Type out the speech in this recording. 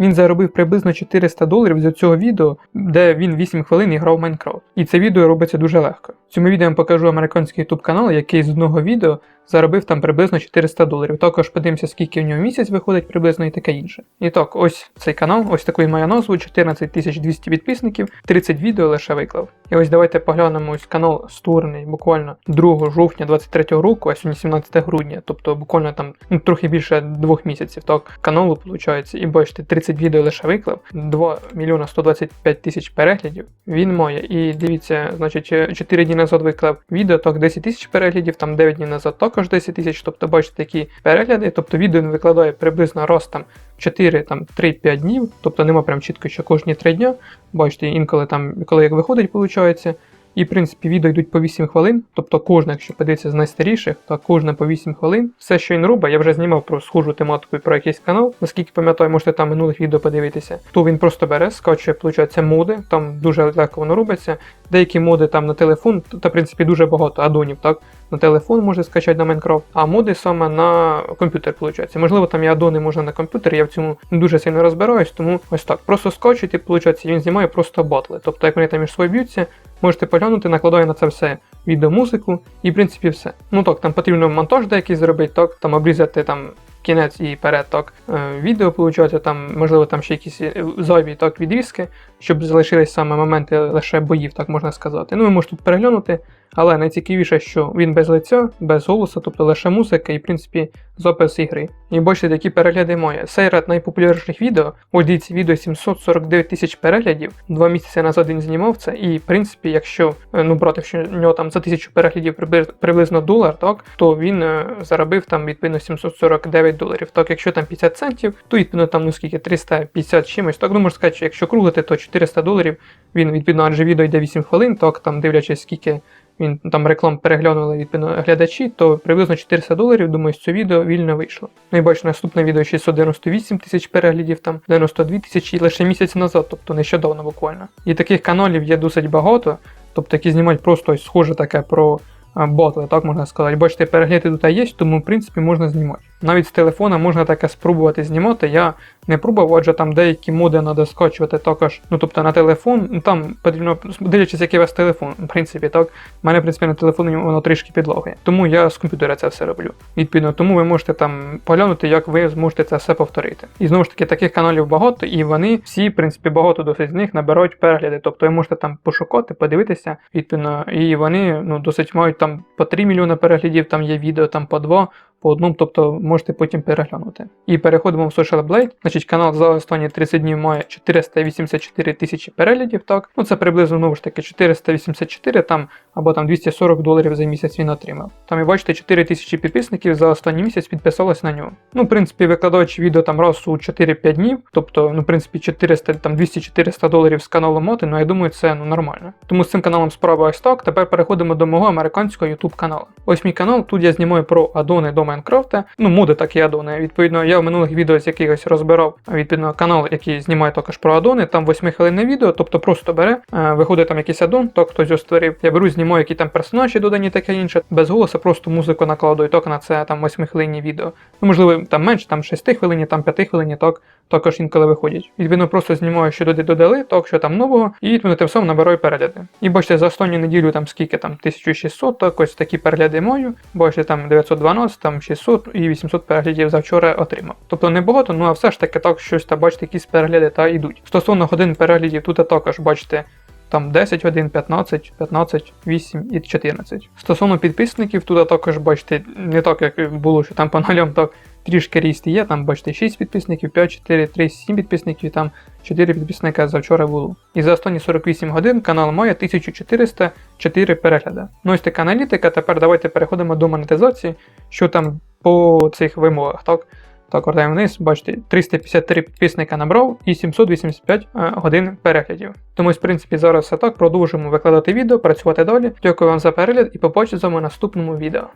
Він заробив приблизно 400 доларів з цього відео, де він 8 хвилин грав Майнкрафт. І це відео робиться дуже легко. В цьому відео я вам покажу американський ютуб канал, який з одного відео заробив там приблизно 400 доларів. Також подивимося, скільки в нього місяць виходить приблизно і таке інше. І так, ось цей канал, ось такий має назву, 14 200 підписників, 30 відео лише виклав. І ось давайте поглянемо ось канал створений буквально 2 жовтня 23 року, а сьогодні 17 грудня, тобто буквально там ну, трохи більше двох місяців. Так, каналу виходить. І бачите, 30 відео лише виклав, 2 мільйона 125 тисяч переглядів він має. І дивіться, значить, 4 дні назад виклав відео, так 10 тисяч переглядів, там 9 днів назад також 10 тисяч, тобто бачите такі перегляди, тобто відео він викладає приблизно раз там 4-3-5 днів, тобто нема прям чітко, що кожні 3 дня. Бачите, інколи там, коли як виходить, виходить. І, в принципі, відео йдуть по 8 хвилин, тобто кожне, якщо подивитися з найстаріших, то кожне по 8 хвилин. Все, що він робить, я вже знімав про схожу тематику про якийсь канал. Наскільки пам'ятаю, можете там минулих відео подивитися. То він просто бере, скачує, виходить, моди, там дуже легко воно робиться. Деякі моди там на телефон, та в принципі дуже багато адонів, так? На телефон може скачати на Майнкрафт, а моди саме на комп'ютер, виходить. Можливо, там і адони можна на комп'ютер, я в цьому не дуже сильно розбираюсь, тому ось так. Просто скачуєте, виходить, він знімає просто батли. Тобто, як вони там між собою б'ються, можете поглянути, накладає на це все відеомузику і в принципі все. Ну так, там потрібно монтаж деякий зробити, так, там обрізати там. Кінець і перед так е, відео виходить, там, можливо, там ще якісь е, зайві так відрізки, щоб залишились саме моменти лише боїв, так можна сказати. Ну, ви можете тут переглянути, але найцікавіше, що він без лиця, без голосу, тобто лише музика і, в принципі, запис ігри. І бачите, такі перегляди має. Серед найпопулярніших відео, ось дивіться, відео 749 тисяч переглядів, два місяці назад він знімав це, і, в принципі, якщо е, ну брати, що в нього там за тисячу переглядів приблизно долар, так, то він заробив там відповідно 749 доларів. Так, якщо там 50 центів, то відповідно там ну скільки 350 чимось. Так, ну можна сказати, що якщо круглити, то 400 доларів. Він відповідно, адже відео йде 8 хвилин, так там дивлячись, скільки він там реклам переглянули відповідно глядачі, то приблизно 400 доларів, думаю, цього відео вільно вийшло. Ну і бачу, наступне відео 698 тисяч переглядів, там 92 тисячі лише місяць назад, тобто нещодавно буквально. І таких каналів є досить багато, тобто які знімають просто ось схоже таке про ботли, так можна сказати. Бачите, перегляди тут є, тому в принципі можна знімати. Навіть з телефона можна таке спробувати знімати. Я не пробував, адже там деякі моди треба скачувати також. Ну тобто на телефон, ну там потрібно дивлячись, який у вас телефон. В принципі, так. У мене, в принципі, на телефоні воно трішки підлагає. Тому я з комп'ютера це все роблю. Відповідно, тому ви можете там поглянути, як ви зможете це все повторити. І знову ж таки, таких каналів багато, і вони всі, в принципі, багато досить з них набирають перегляди. Тобто ви можете там пошукати, подивитися, відповідно, і вони ну, досить мають там по 3 мільйони переглядів, там є відео там по 2 по одному, тобто можете потім переглянути. І переходимо в Social Blade. Значить, канал за останні 30 днів має 484 тисячі переглядів. Так, ну це приблизно знову ж таки 484 там або там 240 доларів за місяць він отримав. Там і бачите, 4 тисячі підписників за останній місяць підписалось на нього. Ну, в принципі, викладаючи відео там раз у 4-5 днів, тобто, ну, в принципі, 400 там 200-400 доларів з каналу Моти, ну я думаю, це ну нормально. Тому з цим каналом справа ось так. Тепер переходимо до мого американського YouTube каналу. Ось мій канал, тут я знімаю про адони до Майнкрафта. Ну, моди такі адони. Відповідно, я в минулих відео з якихось розбирав відповідно канал, який знімає також про адони. Там 8 хвилинне відео, тобто просто бере, е, виходить там якийсь адон, то хтось його створив. Я беру, знімаю, які там персонажі додані, таке інше. Без голосу просто музику накладую, так на це там 8 хвилинні відео. Ну, можливо, там менше, там 6 хвилині, там 5 хвилині, так також інколи виходять. Відповідно, просто знімаю, що туди додали, так що там нового, і відповідно тим самим набираю перегляди. І бачите, за останню неділю там скільки там 1600, так ось такі перегляди маю, Бачите, там 912, там 600 і 800 переглядів завчора отримав. Тобто не багато, ну а все ж таки так щось та бачите, якісь перегляди та йдуть. Стосовно годин переглядів, тут також бачите. Там 10 годин, 15, 15, 8 і 14. Стосовно підписників, тут також бачите, не так, як було, що там по нулям так трішки ріст є. Там бачите 6 підписників, 5, 4, 3, 7 підписників, там 4 підписника завчора було. І за останні 48 годин канал має 1404 перегляди. Ну ось така аналітика. Тепер давайте переходимо до монетизації, що там по цих вимогах. так? Так, вертаємо вниз, бачите, 353 підписника набрав і 785 годин переглядів. Тому, в принципі, зараз все так. Продовжуємо викладати відео, працювати далі. Дякую вам за перегляд і побачимо з в наступному відео.